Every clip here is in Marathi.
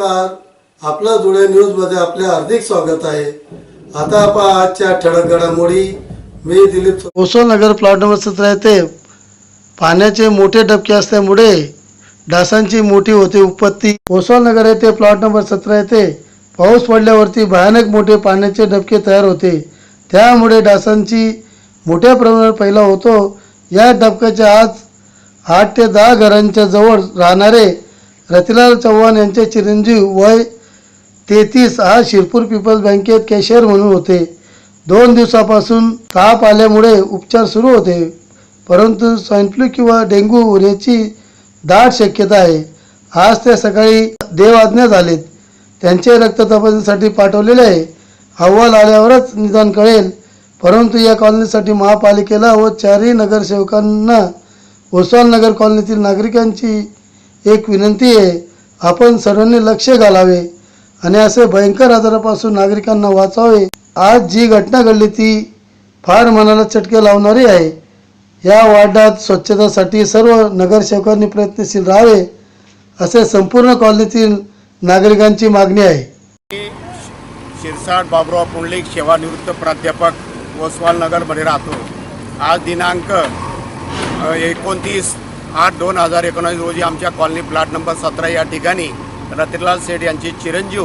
आपलं धुळे न्यूजमध्ये आपले हार्दिक स्वागत आहे. आता आपण आजच्या ठळक घडामोडी. मी दिलीप ओसो नगर प्लॉट नंबर सतरा येथे पाण्याचे मोठे डबके असल्यामुळे डासांची मोठी होती उत्पत्ती. ओसो नगर येथे प्लॉट नंबर सतरा येथे पाऊस पडल्यावरती भयानक मोठे पाण्याचे डबके तयार होते. त्यामुळे डासांची मोठ्या प्रमाणात पहिला होतो. या डबक्याच्या आज आठ ते दहा घरांच्या जवळ राहणारे रतिलाल चव्हाण यांचे चिरंजीव वय तेहतीस हा शिरपूर पीपल्स बँकेत कॅशियर म्हणून होते. दोन दिवसापासून ताप आल्यामुळे उपचार सुरू होते. परंतु स्वाईन फ्लू किंवा डेंग्यू होण्याची दाट शक्यता आहे. आज ते सकाळी देवआज्ञा झालेत. त्यांचे रक्त तपासणीसाठी पाठवलेले आहे. अहवाल आल्यावरच निदान कळेल. परंतु या कॉलनीसाठी महापालिकेला व चारही नगरसेवकांना ओसवाल नगर कॉलनीतील नागरिकांची एक विनंती आहे आपण सर्वांनी लक्ष घालावे आणि असे भयंकर आजारापासून नागरिकांना वाचावे. आज जी घटना घडली ती फार मनाला चटके लावणारी आहे. या वार्डात स्वच्छतेसाठी सर्व नगरसेवकांनी प्रयत्नशील राहावे असे संपूर्ण कॉलनीतील नागरिकांची मागणी आहे. शिरसाट बाबुराव पुंडलिक सेवानिवृत्त प्राध्यापक वसवाल नगरमध्ये राहतो. आज दिनांक एकोणतीस आठ दोन हजार एकोणावीस रोजी आमच्या कॉलनी प्लॉट नंबर सतरा या ठिकाणी रतिलाल सेठ यांचे चिरंजीव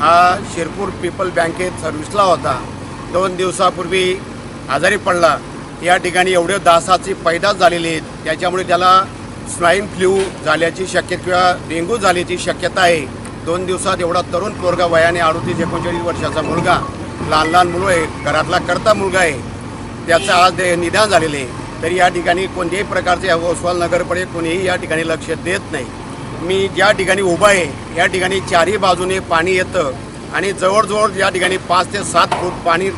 हा शिरपूर पीपल बँकेत सर्व्हिसला होता. दोन दिवसापूर्वी आजारी पडला. या ठिकाणी एवढे दासाची पैदास झालेली आहेत. त्याच्यामुळे त्याला स्वाईन फ्लू झाल्याची शक्यता किंवा डेंग्यू झाल्याची शक्यता आहे. दोन दिवसात एवढा तरुण पोरगा वयाने अडतीस एकोणचाळीस वर्षाचा मुलगा लहान लहान मुलं आहे घरातला करता मुलगा आहे. त्याचं आज ते निदान झालेलं आहे. तरी या ठिकाणी कोणत्याही प्रकारचे ओसवाल नगरकडे कोणीही या ठिकाणी लक्ष देत नाही. मी ज्या ठिकाणी उभा आहे या ठिकाणी चारही बाजूने पाणी येतं आणि जवळजवळ या ठिकाणी पाच ते सात फूट पाणी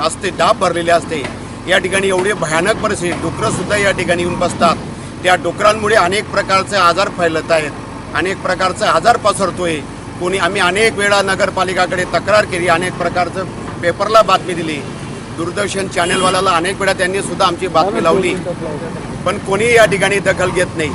असते दाब भरलेले असते. या ठिकाणी एवढे भयानक परिस्थिती डुकरंसुद्धा या ठिकाणी येऊन बसतात. त्या डुकरांमुळे अनेक प्रकारचे आजार फैलत आहेत अनेक प्रकारचा आजार पसरतोय. कोणी आम्ही अनेक वेळा नगरपालिकाकडे तक्रार केली अनेक प्रकारचं पेपरला बातमी दिली. दूरदर्शन चॅनेलवाल्याला अनेक वेळा त्यांनी सुद्धा आमची बातमी लावली. पण कोणी या ठिकाणी दखल घेत नाही.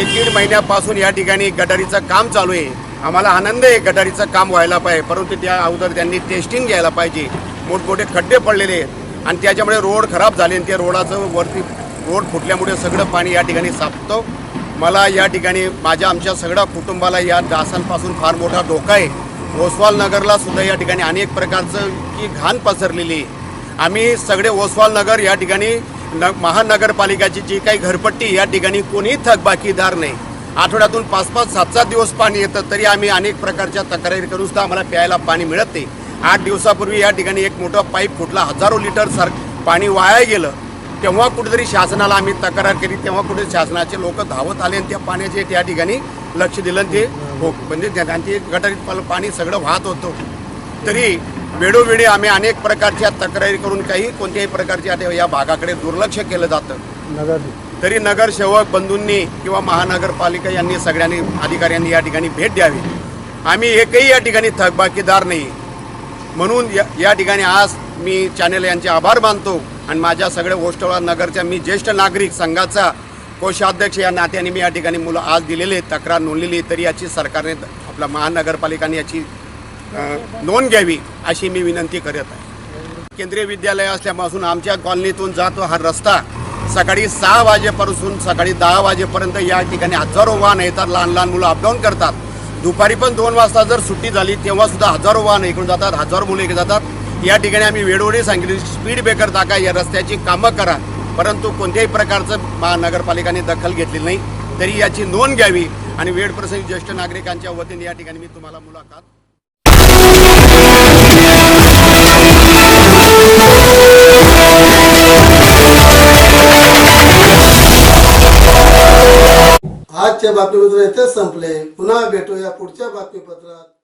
एक दीड महिन्यापासून या ठिकाणी गटारीचं काम चालू आहे. आम्हाला आनंद आहे गटारीचं काम व्हायला पाहिजे. परंतु त्या अगोदर त्यांनी टेस्टिंग घ्यायला पाहिजे. मोठमोठे खड्डे पडलेले आहेत. आणि त्याच्यामुळे रोड खराब झाले आणि त्या रोडाचं वरती रोड फुटल्यामुळे सगळं पाणी या ठिकाणी सापतं मला या ठिकाणी माझ्या आमच्या सगळ्या कुटुंबाला या डासांपासून फार मोठा धोका आहे. ओसवाल नगरला सुद्धा या ठिकाणी अनेक प्रकारचं की घाण पसरलेली आहे. आम्ही सगळे ओसवाल नगर या ठिकाणी न महानगरपालिकाची जी काही घरपट्टी या ठिकाणी कोणीही थकबाकीदार नाही. आठवड्यातून पाच पाच सात सात दिवस पाणी येतं तरी आम्ही अनेक प्रकारच्या तक्रारी करून सुद्धा आम्हाला प्यायला पाणी मिळत नाही. आठ दिवसापूर्वी या ठिकाणी एक मोठा पाईप फुटला हजारो लिटर सार पाणी वाया गेलं. तेव्हा कुठेतरी शासनाला आम्ही तक्रार केली तेव्हा कुठे शासनाचे लोक धावत आले आणि त्या पाण्याचे त्या ठिकाणी लक्ष दिलं ते हो म्हणजे त्यांची गटारीत पाणी सगळं वाहत होतं. तरी वेळोवेळी आम्ही अनेक प्रकारच्या तक्रारी करून काही कोणत्याही प्रकारच्या आता या भागाकडे दुर्लक्ष केलं जातं. तरी नगरसेवक बंधूंनी किंवा महानगरपालिका यांनी सगळ्यांनी अधिकाऱ्यांनी या ठिकाणी भेट द्यावी. आम्ही एकही या ठिकाणी थकबाकीदार नाही. म्हणून या या ठिकाणी आज मी चॅनेल यांचे आभार मानतो आणि माझ्या सगळ्या गोष्टवा नगरच्या मी ज्येष्ठ नागरिक संघाचा कोषाध्यक्ष या नात्याने मी या ठिकाणी मुलं आज दिलेले तक्रार नोंदलेली तरी याची सरकारने आपल्या महानगरपालिकाने याची नोंद घ्यावी अशी मी विनंती करत आहे. केंद्रीय विद्यालय असल्यापासून आमच्या कॉलनीतून जातो हा रस्ता सकाळी सहा वाजेपासून सकाळी दहा वाजेपर्यंत या ठिकाणी हजारो वाहन येतात लहान लहान मुलं अपडाऊन करतात. दुपारी पण दोन वाजता जर सुट्टी झाली तेव्हा सुद्धा हजारो वाहन इकडून जातात हजारो मुलं इकडे जातात. या ठिकाणी आम्ही वेळोवेळी सांगितले स्पीड ब्रेकर टाका या रस्त्याची कामं करा. परंतु कोणत्याही प्रकारचं महानगरपालिकाने दखल घेतलेली नाही तरी याची नोंद घ्यावी. आणि वेळप्रसंगी ज्येष्ठ नागरिकांच्या वतीने या ठिकाणी मी तुम्हाला मुलाखत आजच्या बातमीपत्र येथेच संपले. पुन्हा भेटूया पुढच्या बातमीपत्रात.